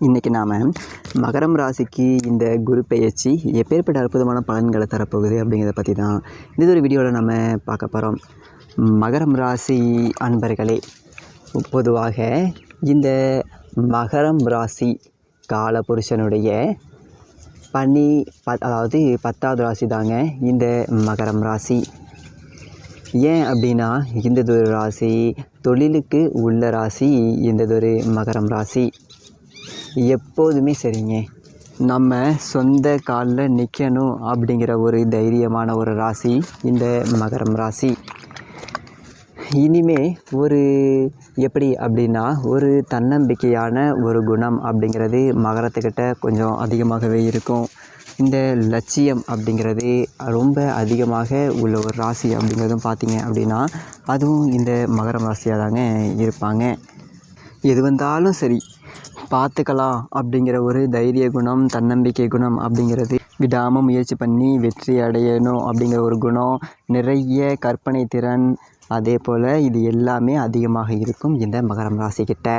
இன்றைக்கி நாம் மகரம் ராசிக்கு இந்த குரு பெயர்ச்சி எப்பேற்பட்ட அற்புதமான பலன்களை தரப்போகுது அப்படிங்கிறத பற்றி தான் இது ஒரு வீடியோவில் நம்ம பார்க்க போகிறோம் மகரம் ராசி அன்பர்களே பொதுவாக இந்த மகரம் ராசி கால புருஷனுடைய பனி பத் அதாவது பத்தாவது ராசி தாங்க இந்த மகரம் ராசி. ஏன் அப்படின்னா இந்ததொரு ராசி தொழிலுக்கு உள்ள ராசி இந்ததொரு மகரம் ராசி. எப்போதுமே சரிங்க. நம்ம சொந்த காலில் நிற்கணும் அப்படிங்கிற ஒரு தைரியமான ஒரு ராசி இந்த மகரம் ராசி. இனிமே ஒரு எப்படி அப்படின்னா ஒரு தன்னம்பிக்கையான ஒரு குணம் அப்படிங்கிறது மகரத்துக்கிட்ட கொஞ்சம் அதிகமாகவே இருக்கும். இந்த லட்சியம் அப்படிங்கிறது ரொம்ப அதிகமாக உள்ள ஒரு ராசி அப்படிங்கிறதும் பார்த்தீங்க அப்படின்னா அதுவும் இந்த மகரம் ராசியாக தாங்க இருப்பாங்க. எது வந்தாலும் சரி. பார்த்துக்கலாம் அப்படிங்கிற ஒரு தைரிய குணம் தன்னம்பிக்கை குணம் அப்படிங்கிறது. விடாமல் முயற்சி பண்ணி வெற்றி அடையணும் அப்படிங்கிற ஒரு குணம். நிறைய கற்பனை திறன் அதே போல் இது எல்லாமே அதிகமாக இருக்கும் இந்த மகரம் ராசிக்கிட்ட.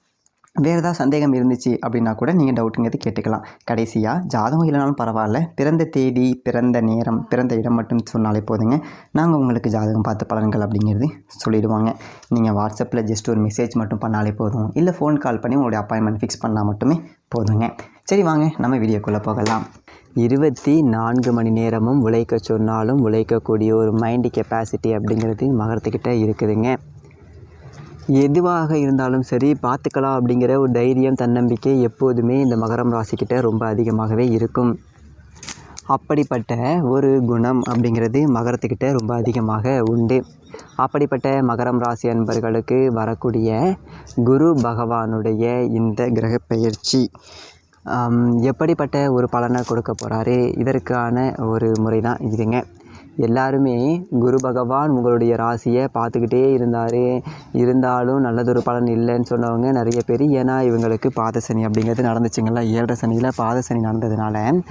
வேறு ஏதாவது சந்தேகம் இருந்துச்சு அப்படின்னா கூட நீங்கள் டவுட்டுங்கிறது கேட்டுக்கலாம். கடைசியாக ஜாதகம் இல்லைனாலும் பரவாயில்ல. பிறந்த தேதி பிறந்த நேரம் பிறந்த இடம் மட்டும் சொன்னாலே போதுங்க. நாங்கள் உங்களுக்கு ஜாதகம் பார்த்து பலன்கள் அப்படிங்கிறது சொல்லிடுவாங்க. நீங்கள் வாட்ஸ்அப்பில் ஜஸ்ட் ஒரு மெசேஜ் மட்டும் பண்ணாலே போதும். இல்லை ஃபோன் கால் பண்ணி உங்களுடைய அப்பாயின்மெண்ட் ஃபிக்ஸ் பண்ணால் மட்டுமே போதுங்க. சரி வாங்க நம்ம வீடியோக்குள்ளே போகலாம். இருபத்தி நான்கு மணி நேரமும் உழைக்க சொன்னாலும் உழைக்கக்கூடிய ஒரு மைண்டு கெப்பாசிட்டி அப்படிங்கிறது மகரத்துக்கிட்ட இருக்குதுங்க. எதுவாக இருந்தாலும் சரி பார்த்துக்கலாம் அப்படிங்கிற ஒரு தைரியம் தன்னம்பிக்கை எப்போதுமே இந்த மகரம் ராசிக்கிட்ட ரொம்ப அதிகமாகவே இருக்கும். அப்படிப்பட்ட ஒரு குணம் அப்படிங்கிறது மகரத்துக்கிட்ட ரொம்ப அதிகமாக உண்டு. அப்படிப்பட்ட மகரம் ராசி அன்பர்களுக்கு வரக்கூடிய குரு பகவானுடைய இந்த கிரக பெயர்ச்சி எப்படிப்பட்ட ஒரு பலனை கொடுக்க போகிறாரு இதற்கான ஒரு முறை தான் இதுங்க. எல்லாருமே குரு பகவான் உங்களுடைய ராசியை பார்த்துக்கிட்டே இருந்தார். இருந்தாலும் நல்லதொரு பலன் இல்லைன்னு சொன்னவங்க நிறைய பேர் ஏன்னா இவங்களுக்கு பாத சனி அப்படிங்கிறது நடந்துச்சுங்களா? ஏழரை சனியில் பாத சனி நடந்ததுனால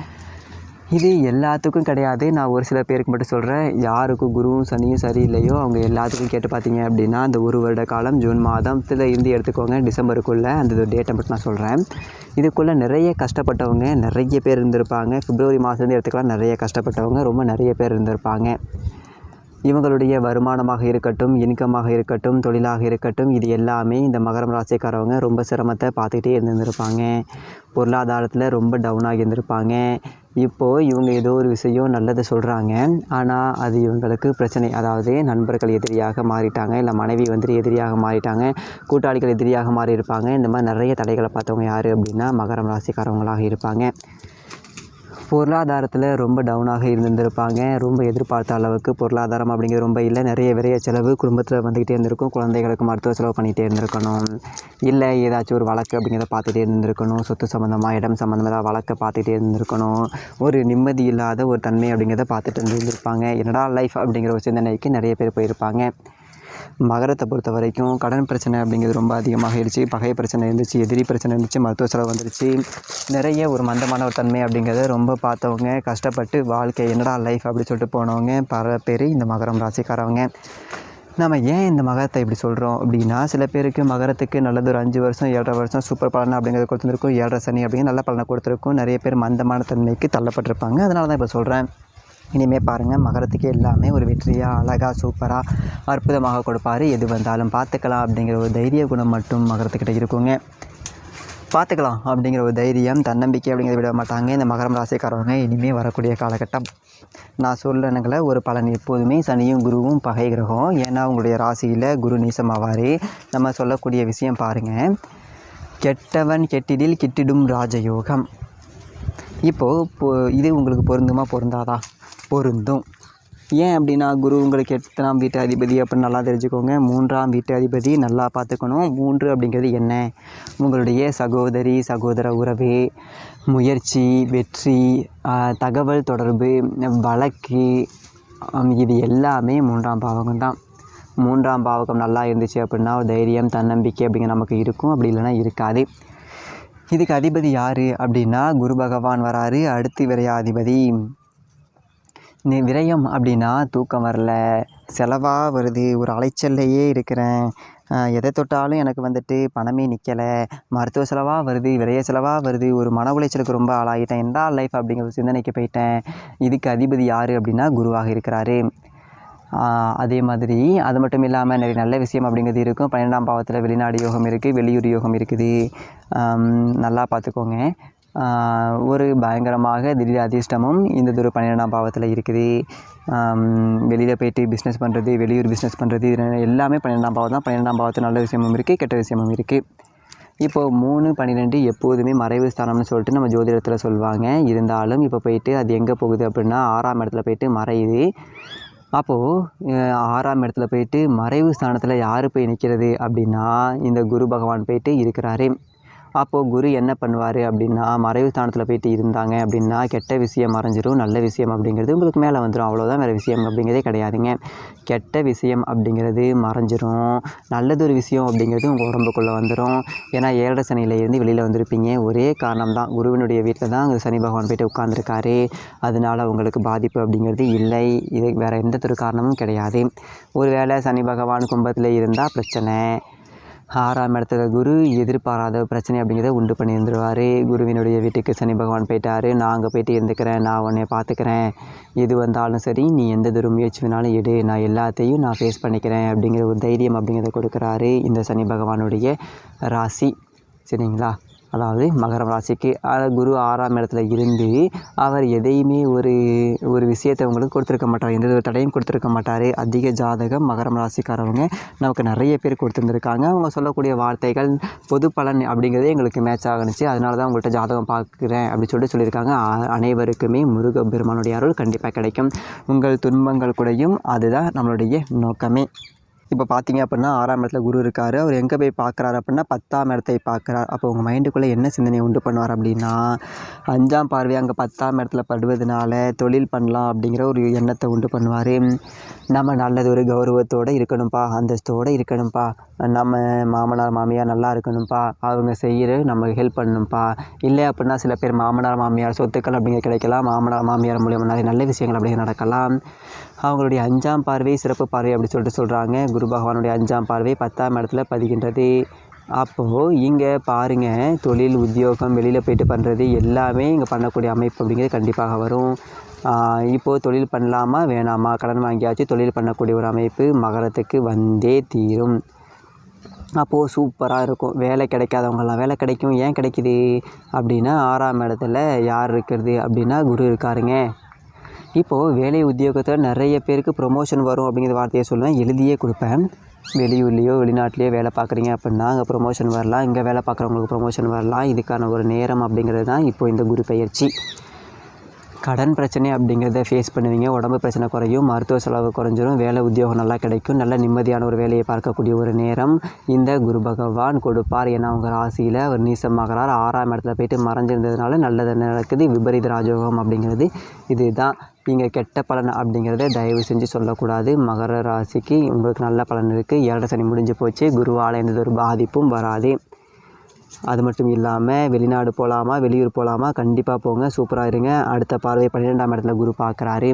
இது எல்லாத்துக்கும் கிடையாது. நான் ஒரு சில பேருக்கு மட்டும் சொல்கிறேன் யாருக்கு குருவும் சனியும் சரியில்லையோ அவங்க எல்லாத்துக்கும் கேட்டு பார்த்தீங்க அப்படின்னா அந்த ஒரு வருட காலம் ஜூன் மாதத்தில் இருந்து எடுத்துக்கோங்க டிசம்பருக்குள்ளே அந்த டேட்டை மட்டும் நான் சொல்கிறேன் இதுக்குள்ளே நிறைய கஷ்டப்பட்டவங்க நிறைய பேர் இருந்திருப்பாங்க. பிப்ரவரி மாதத்துலேருந்து எடுத்துக்கலாம் நிறைய கஷ்டப்பட்டவங்க ரொம்ப நிறைய பேர் இருந்திருப்பாங்க. இவங்களுடைய வருமானமாக இருக்கட்டும் இன்கமாக இருக்கட்டும் தொழிலாக இருக்கட்டும் இது எல்லாமே இந்த மகரம் ராசிக்காரவங்க ரொம்ப சிரமத்தை பார்த்துக்கிட்டே இருந்திருப்பாங்க பொருளாதாரத்தில் ரொம்ப டவுனாகி இருந்திருப்பாங்க. இப்போது இவங்க ஏதோ ஒரு விஷயம் நல்லதை சொல்கிறாங்க ஆனால் அது இவங்களுக்கு பிரச்சனை. அதாவது நண்பர்கள் எதிரியாக மாறிட்டாங்க இல்லை மனைவி வந்து எதிரியாக மாறிட்டாங்க கூட்டாளிகள் எதிரியாக மாறி இருப்பாங்க இந்த மாதிரி நிறைய தடைகளை பார்த்தவங்க யார் அப்படின்னா மகரம் ராசிக்காரவங்களாக இருப்பாங்க. பொருளாதாரத்தில் ரொம்ப டவுனாக இருந்திருந்திருப்பாங்க ரொம்ப எதிர்பார்த்த அளவுக்கு பொருளாதாரம் அப்படிங்கிறது ரொம்ப இல்லை. நிறைய விரைய செலவு குடும்பத்தில் வந்துக்கிட்டே இருந்திருக்கும். குழந்தைகளுக்கு மருத்துவ செலவு பண்ணிகிட்டே இருந்திருக்கணும். இல்லை ஏதாச்சும் ஒரு வழக்கு அப்படிங்கிறத பார்த்துட்டே இருந்திருக்கணும். சொத்து சம்மந்தமாக இடம் சம்மந்தமாக வழக்கை பார்த்துட்டே இருந்திருக்கணும். ஒரு நிம்மதி இல்லாத ஒரு தன்மை அப்படிங்கிறத பார்த்துட்டு இருந்திருப்பாங்க. என்னடா லைஃப் அப்படிங்கிற ஒரு சிந்தனைக்கு நிறைய பேர் போயிருப்பாங்க. மகரத்தை பொறுத்த வரைக்கும் கடன் பிரச்சனை அப்படிங்கிறது ரொம்ப அதிகமாகிடுச்சு. பகை பிரச்சனை இருந்துச்சு எதிரி பிரச்சனை இருந்துச்சு மருத்துவ செலவு வந்துருச்சு. நிறைய ஒரு மந்தமான ஒரு தன்மை அப்படிங்கிறத ரொம்ப பார்த்தவங்க கஷ்டப்பட்டு வாழ்க்கை என்னடா லைஃப் அப்படி சொல்லிட்டு போனவங்க பல பேர் இந்த மகரம் ராசிக்காரவங்க. நம்ம ஏன் இந்த மகரத்தை இப்படி சொல்கிறோம் அப்படின்னா சில பேருக்கு மகரத்துக்கு நல்லது ஒரு அஞ்சு வருஷம் ஏழரை வருஷம் சூப்பர் பலன் அப்படிங்கிறத கொடுத்துருக்கும் ஏழரை சனி அப்படிங்கிற நல்ல பலனை கொடுத்துருக்கும். நிறைய பேர் மந்தமான தன்மைக்கு தள்ளப்பட்டிருப்பாங்க. அதனால தான் இப்போ சொல்கிறேன் இனிமேல் பாருங்கள் மகரத்துக்கு எல்லாமே ஒரு வெற்றியாக அழகாக சூப்பராக அற்புதமாக கொடுப்பார். எது வந்தாலும் பார்த்துக்கலாம் அப்படிங்கிற ஒரு தைரிய குணம் மட்டும் மகரத்துக்கிட்ட இருக்குங்க. பார்த்துக்கலாம் அப்படிங்கிற ஒரு தைரியம் தன்னம்பிக்கை அப்படிங்கிறத விட மாட்டாங்க. இந்த மகரம் ராசிக்காரவங்க இனிமேல் வரக்கூடிய காலகட்டம். நான் சொல்லணுங்கள ஒரு பலன் எப்போதுமே சனியும் குருவும் பகை கிரகம். ஏன்னா உங்களுடைய ராசியில் குரு நீசமாவார். நம்ம சொல்லக்கூடிய விஷயம் பாருங்கள் கெட்டவன் கெட்டிடில் கிட்டிடும் ராஜயோகம். இப்போது இது உங்களுக்கு பொருந்துமா பொருந்தாதா? பொருந்தும். ஏன் அப்படின்னா குரு உங்களுக்கு எத்தனாம் வீட்டு அதிபதி அப்படின்னு நல்லா தெரிஞ்சுக்கோங்க. மூன்றாம் வீட்டு அதிபதி நல்லா பார்த்துக்கணும். மூன்று அப்படிங்கிறது என்ன? உங்களுடைய சகோதரி சகோதர உறவு முயற்சி வெற்றி தகவல் தொடர்பு வழக்கு இது எல்லாமே மூன்றாம் பாவகம் தான். மூன்றாம் பாவகம் நல்லா இருந்துச்சு அப்படின்னா ஒரு தைரியம் தன்னம்பிக்கை அப்படிங்கிற நமக்கு இருக்கும். அப்படி இல்லைன்னா இருக்காது. இதுக்கு அதிபதி யார் அப்படின்னா குரு பகவான் வராரு. அடுத்து விரையாதிபதி விரயம் அப்படின்னா தூக்கம் வரல. செலவாக வருது. ஒரு அலைச்சல்லையே இருக்கிறேன். எதை தொட்டாலும் எனக்கு வந்துட்டு பணமே நிற்கலை மருத்துவ செலவாக வருது. விரைய செலவாக வருது. ஒரு மன உளைச்சலுக்கு ரொம்ப ஆளாகிட்டேன் என்னடா லைஃப் அப்படிங்கிற ஒரு சிந்தனைக்கு போயிட்டேன். இதுக்கு அதிபதி யார் அப்படின்னா குருவாக இருக்கிறாரு. அதே மாதிரி அது மட்டும் இல்லாமல் நிறைய நல்ல விஷயம் அப்படிங்கிறது இருக்கும். பன்னெண்டாம் பாவத்தில் வெளிநாடு யோகம் இருக்குது வெளியூர் யோகம் இருக்குது. நல்லா பார்த்துக்கோங்க. ஒரு பயங்கரமாக திடீர் அதிர்ஷ்டமும் இந்த ஒரு பன்னிரெண்டாம் பாவத்தில் இருக்குது. வெளியில் போயிட்டு பிஸ்னஸ் பண்ணுறது வெளியூர் பிஸ்னஸ் பண்ணுறது இது எல்லாமே பன்னிரெண்டாம் பாவம் தான். பன்னிரெண்டாம் பாவத்தில் நல்ல விஷயமும் இருக்குது கெட்ட விஷயமும் இருக்குது இப்போது மூணு பன்னிரெண்டு எப்போதுமே மறைவு ஸ்தானம்னு சொல்லிட்டு நம்ம ஜோதிடத்தில் சொல்லுவாங்க இருந்தாலும் இப்போ போயிட்டு அது எங்கே போகுது அப்படின்னா ஆறாம் இடத்துல போயிட்டு மறையுது. அப்போது ஆறாம் இடத்துல போயிட்டு மறைவு ஸ்தானத்தில் யார் போய் நிற்கிறது அப்படின்னா இந்த குரு பகவான் போயிட்டு இருக்கிறாரு. அப்போது குரு என்ன பண்ணுவார் அப்படின்னா மறைவு ஸ்தானத்தில் போயிட்டு இருந்தாங்க அப்படின்னா கெட்ட விஷயம் மறைஞ்சிரும் நல்ல விஷயம் அப்படிங்கிறது உங்களுக்கு மேலே வந்துடும் அவ்வளோதான் வேறு விஷயம் அப்படிங்கிறதே கிடையாதுங்க. கெட்ட விஷயம் அப்படிங்கிறது மறைஞ்சிரும். நல்லதொரு விஷயம் அப்படிங்கிறது உங்கள் உடம்புக்குள்ளே வந்துடும் ஏன்னா ஏழரை சனியில இருந்து வெளியில் வந்திருப்பீங்க. ஒரே காரணம் தான் குருவினுடைய வீட்டில் தான் சனி பகவான் போயிட்டு உட்காந்துருக்காரு அதனால உங்களுக்கு பாதிப்பு அப்படிங்கிறது இல்லை. இது வேறு எந்த ஒரு காரணமும் கிடையாது. ஒருவேளை சனி பகவான் கும்பத்தில் இருந்தால் பிரச்சனை. ஆறாம் இடத்துல குரு எதிர்பாராத பிரச்சனை அப்படிங்கிறத உண்டு பண்ணியிருந்துருவார். குருவினுடைய வீட்டுக்கு சனி பகவான் போயிட்டாரு. நான் அங்கே போயிட்டு இருந்துக்கிறேன். நான் உன்னை பார்த்துக்கிறேன். எது வந்தாலும் சரி நீ எந்த தூரம் முயற்சி வேணாலும் எடு. நான் எல்லாத்தையும் நான் ஃபேஸ் பண்ணிக்கிறேன் அப்படிங்கிற ஒரு தைரியம் அப்படிங்கிறத கொடுக்குறாரு இந்த சனி பகவானுடைய ராசி. சரிங்களா? அதாவது மகரம் ராசிக்கு குரு ஆறாம் இடத்துல இருந்து அவர் எதையுமே ஒரு ஒரு விஷயத்தை உங்களுக்கு கொடுத்துருக்க மாட்டார். எந்த ஒரு தடையும் கொடுத்துருக்க மாட்டார். அதிக ஜாதகம் மகரம் ராசிக்காரவங்க நமக்கு நிறைய பேர் கொடுத்துருந்துருக்காங்க. அவங்க சொல்லக்கூடிய வார்த்தைகள் பொது பலன் அப்படிங்கிறதே எங்களுக்கு மேட்ச் ஆகுனுச்சு அதனால தான் உங்கள்கிட்ட ஜாதகம் பார்க்குறேன் அப்படின்னு சொல்லிட்டு சொல்லியிருக்காங்க. அனைவருக்குமே முருக பெருமானுடைய அருள் கண்டிப்பாக கிடைக்கும். உங்கள் துன்பங்கள் கூடயும் அதுதான் நம்மளுடைய நோக்கமே. இப்போ பார்த்தீங்க அப்படின்னா ஆறாம் இடத்துல குரு இருக்கார். அவர் எங்கே போய் பார்க்குறாரு அப்படின்னா பத்தாம் இடத்தை பார்க்குறார் அப்போ உங்கள் மைண்டுக்குள்ளே என்ன சிந்தனை உண்டு பண்ணுவார் அப்படின்னா அஞ்சாம் பார்வை அங்கே பத்தாம் இடத்துல படுவதனால தொழில் பண்ணலாம் அப்படிங்கிற ஒரு எண்ணத்தை உண்டு பண்ணுவார். நம்ம நல்லது ஒரு கௌரவத்தோடு இருக்கணும்ப்பா அந்தஸ்தோடு இருக்கணும்ப்பா நம்ம மாமனார் மாமியார் நல்லா இருக்கணும்ப்பா அவங்க செய்கிற நம்ம ஹெல்ப் பண்ணணும்ப்பா இல்லை அப்படின்னா சில பேர் மாமனார் மாமியார் சொத்துக்கள் அப்படிங்கிற கிடைக்கலாம். மாமனார் மாமியார் மூலியமாக நிறைய நல்ல விஷயங்கள் அப்படிங்கிற நடக்கலாம். அவங்களுடைய அஞ்சாம் பார்வை சிறப்பு பார்வை அப்படி சொல்லிட்டு சொல்கிறாங்க குரு பகவானுடைய அஞ்சாம் பார்வை பத்தாம் இடத்துல பதிகின்றது. அப்போது இங்கே பாருங்கள் தொழில் உத்தியோகம் வெளியில் போயிட்டு பண்ணுறது எல்லாமே இங்கே பண்ணக்கூடிய அமைப்பு அப்படிங்கிறது கண்டிப்பாக வரும். இப்போது தொழில் பண்ணலாமா வேணாமா? கடன் வாங்கியாச்சு தொழில் பண்ணக்கூடிய ஒரு அமைப்பு மகரத்துக்கு வந்தே தீரும். அப்போது சூப்பராக இருக்கும். வேலை கிடைக்காதவங்களாம் வேலை கிடைக்கும் ஏன் கிடைக்குது? அப்படின்னா ஆறாம் இடத்துல யார் இருக்கிறது அப்படின்னா குரு இருக்காருங்க. இப்போது வேலை உத்தியோகத்தில் நிறைய பேருக்கு ப்ரொமோஷன் வரும் அப்படிங்கிற வார்த்தையை சொல்லுவேன். எழுதியே கொடுப்பேன். வெளியூர்லேயோ வெளிநாட்டிலையோ வேலை பார்க்குறீங்க அப்படின்னா அங்கே ப்ரொமோஷன் வரலாம். இங்கே வேலை பார்க்குறவங்களுக்கு ப்ரொமோஷன் வரலாம். இதுக்கான ஒரு நேரம் அப்படிங்கிறது தான் இப்போ இந்த குரு பயிற்சி. கடன் பிரச்சனை அப்படிங்கிறத ஃபேஸ் பண்ணுவீங்க. உடம்பு பிரச்சனை குறையும். மருத்துவ செலவு குறைஞ்சிரும். வேலை உத்தியோகம் நல்லா கிடைக்கும். நல்ல நிம்மதியான ஒரு வேலையை பார்க்கக்கூடிய ஒரு நேரம். இந்த குரு பகவான் கொடுப்பார் ஏன்னா உங்கள் ராசியில் அவர் நீசமாகிறார். ஆறாம் இடத்துல போயிட்டு மறைஞ்சிருந்ததுனால நல்லது நடக்குது. விபரீத ராஜயோகம் அப்படிங்கிறது இதுதான். நீங்கள் கெட்ட பலன் அப்படிங்கிறத தயவு செஞ்சு சொல்லக்கூடாது. மகர ராசிக்கு உங்களுக்கு நல்ல பலன் இருக்குது ஏழரை சனி முடிஞ்சு போச்சு. குருவால் எந்த ஒரு பாதிப்பும் வராது. அது மட்டும் இல்லாமல் வெளிநாடு போகலாமா வெளியூர் போகலாமா கண்டிப்பாக போங்க. சூப்பராக இருங்க. அடுத்த பார்வை பன்னிரெண்டாம் இடத்துல குரு பார்க்குறாரு.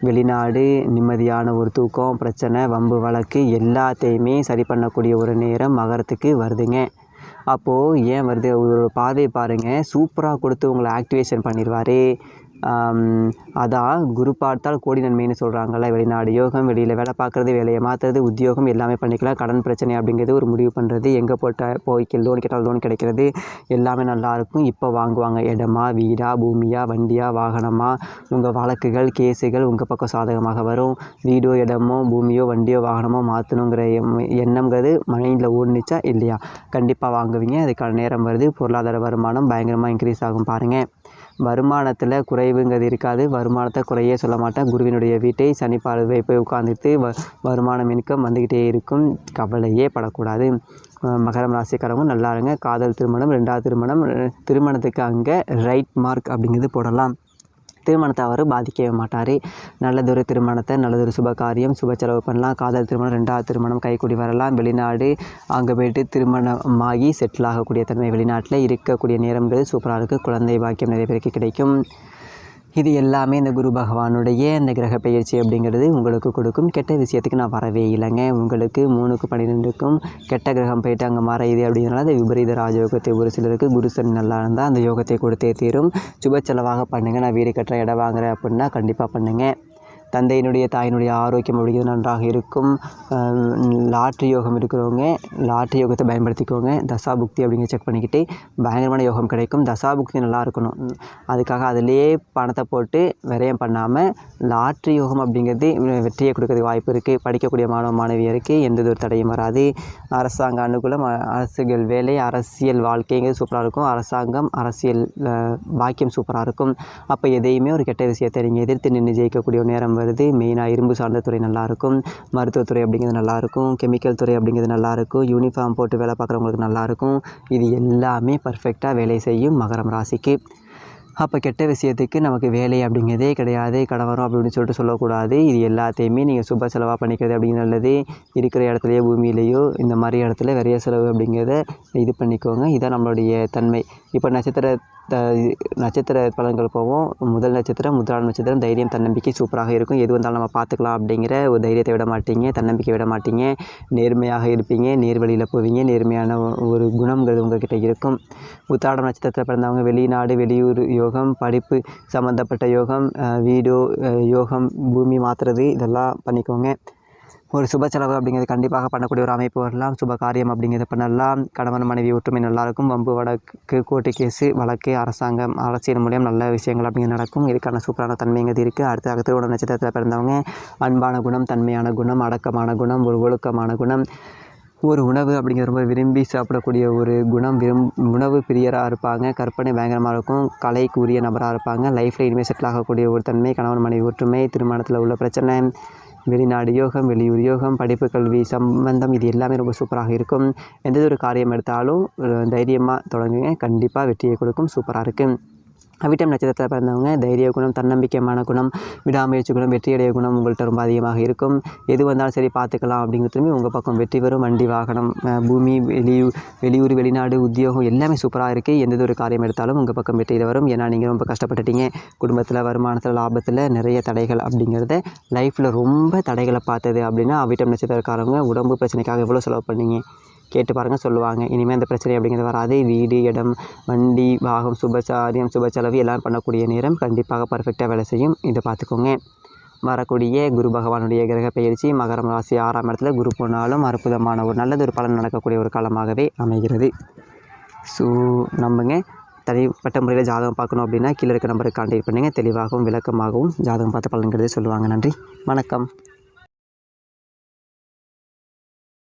வெளிநாடு நிம்மதியான ஒரு தூக்கம் பிரச்சனை வம்பு வழக்கு எல்லாத்தையுமே சரி பண்ணக்கூடிய ஒரு நேரம் மகரத்துக்கு வருதுங்க. அப்போது ஏன் வருது? ஒரு பாதையை பாருங்கள் சூப்பராக கொடுத்து உங்களை ஆக்டிவேஷன் பண்ணிடுவார். அதான் குரு பார்த்தால் கோடி நன்மைன்னு சொல்கிறாங்கல்ல வெளிநாடு யோகம் வெளியில் வேலை பார்க்குறது வேலையை மாற்றுறது உத்தியோகம் எல்லாமே பண்ணிக்கலாம். கடன் பிரச்சனை அப்படிங்கிறது ஒரு முடிவு பண்ணுறது எங்கே போட்ட போய்க்கு லோன் கேட்டால் லோன் கிடைக்கிறது எல்லாமே நல்லாயிருக்கும் இப்போ வாங்குவாங்க. இடமா வீடா பூமியா வண்டியா வாகனமா உங்கள் வழக்குகள் கேஸுகள் உங்கள் பக்கம் சாதகமாக வரும். வீடோ இடமோ பூமியோ வண்டியோ வாகனமோ மாற்றணுங்கிற எண்ணங்கிறது மைண்டில் ஓடுனுச்சா இல்லையா? கண்டிப்பாக வாங்குவீங்க. அதுக்கான நேரம் வருது. பொருளாதார வருமானம் பயங்கரமாக இன்க்ரீஸ் ஆகும். பாருங்கள் வருமானத்தில் குறைவுங்கிறது இருக்காது. வருமானத்தை குறையே சொல்ல மாட்டேன். குருவினுடைய வீட்டை சனி பார்வை போய் உட்காந்துட்டு வ வருமானம் இன்கம் வந்துக்கிட்டே இருக்கும். கவலையே படக்கூடாது. மகரம் ராசிக்காரவங்க நல்லா இருங்க. காதல் திருமணம் ரெண்டாவது திருமணம் திருமணத்துக்கு அங்கே ரைட் மார்க் அப்படிங்கிறது போடலாம். திருமணத்தை அவர் பாதிக்கவே மாட்டார். நல்லதொரு திருமணத்தை நல்லதொரு சுப காரியம் சுப செலவு பண்ணலாம். காதல் திருமணம் ரெண்டாவது திருமணம் கைக்கூடி வரலாம். வெளிநாடு அங்கே போயிட்டு திருமணமாகி செட்டில் ஆகக்கூடிய தன்மை வெளிநாட்டில் இருக்கக்கூடிய நேரங்கள் சூப்பராக இருக்குது குழந்தை பாக்கியம் நிறைய பேருக்கு கிடைக்கும். இது எல்லாமே இந்த குரு பகவானுடைய இந்த கிரக பயிற்சி அப்படிங்கிறது உங்களுக்கு கொடுக்கும். கெட்ட விஷயத்துக்கு நான் வரவே இல்லைங்க. உங்களுக்கு மூணுக்கு பன்னிரெண்டுக்கும் கெட்ட கிரகம் போயிட்டு அங்கே மறையுது அப்படிங்கிறனால அந்த விபரீத ராஜயோகத்தை. ஒரு சிலருக்கு குரு சனி நல்லா இருந்தால் அந்த யோகத்தை கொடுத்தே தீரும். சுப செலவாக பண்ணுங்கள் நான் வீடு கட்டுற இடம் வாங்குறேன் அப்படின்னா கண்டிப்பாக பண்ணுங்கள் தந்தையினுடைய தாயினுடைய ஆரோக்கியம் அப்படிங்கிறது நன்றாக இருக்கும். லாட்ரி யோகம் இருக்கிறவங்க லாட்ரி யோகத்தை பயன்படுத்திக்கோங்க. தசா புக்தி அப்படிங்கிற செக் பண்ணிக்கிட்டு பயங்கரமான யோகம் கிடைக்கும். தசாபுக்தி நல்லா இருக்கணும். அதுக்காக அதிலேயே பணத்தை போட்டு விரயம் பண்ணாமல் லாட்ரி யோகம் அப்படிங்கிறது வெற்றியை கொடுக்கறதுக்கு வாய்ப்பு இருக்குது படிக்கக்கூடிய மாணவ மாணவியருக்கு எந்த ஒரு தடையும் வராது. அரசாங்க அனுகூலம் அரசுகள் வேலை அரசியல் வாழ்க்கைங்கிறது சூப்பராக இருக்கும். அரசாங்கம் அரசியல் வாக்கியம் சூப்பராக இருக்கும். அப்போ எதையுமே ஒரு கெட்ட விஷயத்தை நீங்கள் எதிர்த்து நின்று ஜெயிக்கக்கூடிய நேரம் வருது. மெயினாக இரும்பு சார்ந்த துறை நல்லாயிருக்கும் மருத்துவத்துறை அப்படிங்கிறது நல்லாயிருக்கும் கெமிக்கல் துறை அப்படிங்கிறது நல்லாயிருக்கும் யூனிஃபார்ம் போட்டு வேலை பார்க்குறவங்களுக்கு நல்லாயிருக்கும் இது எல்லாமே பர்ஃபெக்டாக வேலை செய்யும் மகரம் ராசிக்கு. அப்போ கெட்ட விஷயத்துக்கு நமக்கு வேலை அப்படிங்கிறதே கிடையாது. கடன் வரும் அப்படின்னு சொல்லிட்டு சொல்லக்கூடாது. இது எல்லாத்தையுமே நீங்கள் சுப செலவாக பண்ணிக்கிறது அப்படிங்கிறது நல்லது. இருக்கிற இடத்துலையோ பூமியிலையோ இந்த மாதிரி இடத்துல விரைய செலவு அப்படிங்கிறத இது பண்ணிக்கோங்க. இதான் நம்மளுடைய தன்மை. இப்போ நட்சத்திர த நட்சத்திர பலன்கள் போவோம். முதல் நட்சத்திரம் முதலாம் நட்சத்திரம் தைரியம் தன்னம்பிக்கை சூப்பராக இருக்கும். எது வந்தாலும் நம்ம பார்த்துக்கலாம் அப்படிங்கிற ஒரு தைரியத்தை விட மாட்டீங்க தன்னம்பிக்கை விட மாட்டீங்க. நேர்மையாக இருப்பீங்க நேர்வழியில் போவீங்க நேர்மையான ஒரு குணங்கள் உங்கள்கிட்ட இருக்கும். உத்தாடம் நட்சத்திரத்தில் பிறந்தவங்க வெளிநாடு வெளியூர் யோகம் படிப்பு சம்மந்தப்பட்ட யோகம் வீடோ வீடு யோகம் பூமி மாற்றுறது இதெல்லாம் பண்ணிக்கோங்க. ஒரு சுப செலவு அப்படிங்கிறது கண்டிப்பாக பண்ணக்கூடிய ஒரு அமைப்பு வரலாம். சுப காரியம் அப்படிங்கிறத பண்ணலாம். கணவன் மனைவி ஒற்றுமை நல்லாயிருக்கும் வம்பு வழக்கு கோர்ட்டு கேஸு வழக்கு அரசாங்கம் அரசியல் மூலியம் நல்ல விஷயங்கள் அப்படிங்கிறது நடக்கும். இதுக்கான சூப்பரான தன்மைங்கிறது இருக்குது அடுத்ததாக திருவண்ண நட்சத்திரத்தில் பிறந்தவங்க அன்பான குணம் தன்மையான குணம் அடக்கமான குணம் ஒரு ஒழுக்கமான குணம். ஒரு உணவு அப்படிங்கிற ரொம்ப விரும்பி சாப்பிடக்கூடிய ஒரு குணம். விரும் உணவு பிரியராக இருப்பாங்க. கற்பனை பயங்கரமாக இருக்கும். கலைக்கு உரிய நபராக இருப்பாங்க லைஃப்பில் இனிமேல் செட்டில் ஆகக்கூடிய ஒரு தன்மை கணவன் மனைவி ஒற்றுமை திருமணத்தில் உள்ள பிரச்சனை வெளிநாடு யோகம் வெளியூர் யோகம் படிப்பு கல்வி சம்பந்தம் இது எல்லாமே ரொம்ப சூப்பராக இருக்கும். எந்த ஒரு காரியம் எடுத்தாலும் தைரியமாக தொடங்குங்க. கண்டிப்பாக வெற்றியை கொடுக்கும். சூப்பராக இருக்குது அவிட்டம் நட்சத்திரத்தில் பிறந்தவங்க தைரிய குணம் தன்னம்பிக்கையான குணம் விடாமுயற்சி குணம் வெற்றியடைய குணம் உங்கள்கிட்ட ரொம்ப அதிகமாக இருக்கும். எது வந்தாலும் சரி பார்த்துக்கலாம் அப்படிங்கிறதுமே உங்கள் பக்கம் வெற்றி வரும். வண்டி வாகனம் பூமி வெளியூர் வெளியூர் வெளிநாடு உத்தியோகம் எல்லாமே சூப்பராக இருக்குது எந்த ஒரு காரியம் எடுத்தாலும் உங்கள் பக்கம் வெற்றியில் வரும். ஏன்னா நீங்கள் ரொம்ப கஷ்டப்பட்டுட்டீங்க. குடும்பத்தில் வருமானத்தில் லாபத்தில் நிறைய தடைகள் அப்படிங்கிறத லைஃப்பில் ரொம்ப தடைகளை பார்த்தது அப்படின்னா அவிட்டம் நட்சத்திரக்காரவங்க உடம்பு பிரச்சனைக்காக எவ்வளோ செலவு பண்ணீங்க? கேட்டு பாருங்கள் சொல்லுவாங்க. இனிமேல் அந்த பிரச்சனை அப்படிங்கிறது வராது. வீடு இடம் வண்டி வாகம் சுபசாரியம் சுப செலவு எல்லாம் பண்ணக்கூடிய நேரம் கண்டிப்பாக பர்ஃபெக்டாக வேலை செய்யும். இதை பார்த்துக்கோங்க. வரக்கூடிய குரு பகவானுடைய கிரக பயிற்சி மகரம் ராசி ஆறாம் இடத்துல குரு போனாலும் அற்புதமான ஒரு நல்லது ஒரு பலன் நடக்கக்கூடிய ஒரு காலமாகவே அமைகிறது. ஸோ நம்புங்க. தனிப்பட்ட முறையில் ஜாதகம் பார்க்கணும் அப்படின்னா கீழே இருக்க நம்பருக்கு கான்டாக்ட் பண்ணுங்கள் தெளிவாகவும் விளக்கமாகவும் ஜாதகம் பார்த்த பலன்கிறது சொல்லுவாங்க. நன்றி. வணக்கம்.